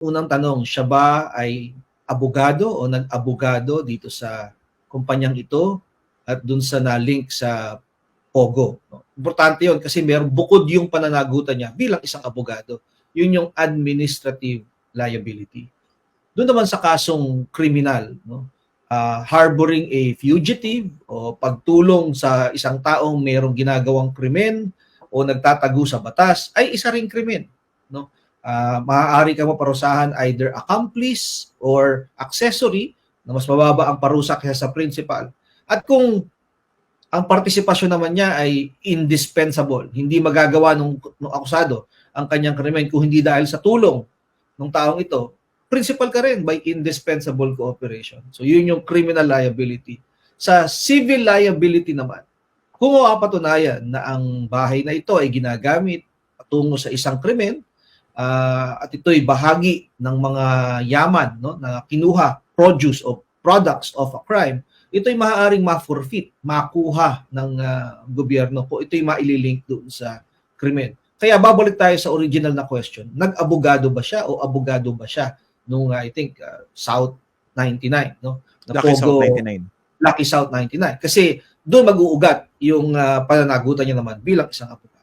unang tanong, siya ba ay abogado o nag-abogado dito sa kumpanyang ito at dun sa na-link sa Pogo. Importante yon kasi meron bukod yung pananagutan niya bilang isang abogado. Yun yung administrative liability. Doon naman sa kasong kriminal, no? ah, harboring a fugitive o pagtulong sa isang taong mayroong ginagawang krimen o nagtatago sa batas ay isa ring krimen, no? Ah, maaari ka maparusahan either accomplice or accessory na mas mababa ang parusa kaysa sa principal. At kung ang partisipasyon naman niya ay indispensable, hindi magagawa nung akusado ang kanyang krimen kung hindi dahil sa tulong ng taong ito, principal ka rin by indispensable cooperation. So yun yung criminal liability. Sa civil liability naman, kung mapatunayan na ang bahay na ito ay ginagamit tungo sa isang krimen ah, at ito'y bahagi ng mga yaman no, na kinuha, produce of products of a crime, ito'y maaaring ma-forfeit, makuha ng ah, gobyerno kung ito'y maililink doon sa krimen. Kaya babalik tayo sa original na question. Nag-abogado ba siya o abogado ba siya nung ah, I think ah, South 99, no? Na Lucky South Pogo- 99. Lucky South 99. Kasi doon mag-uugat yung ah, pananagutan niya naman bilang isang abogado.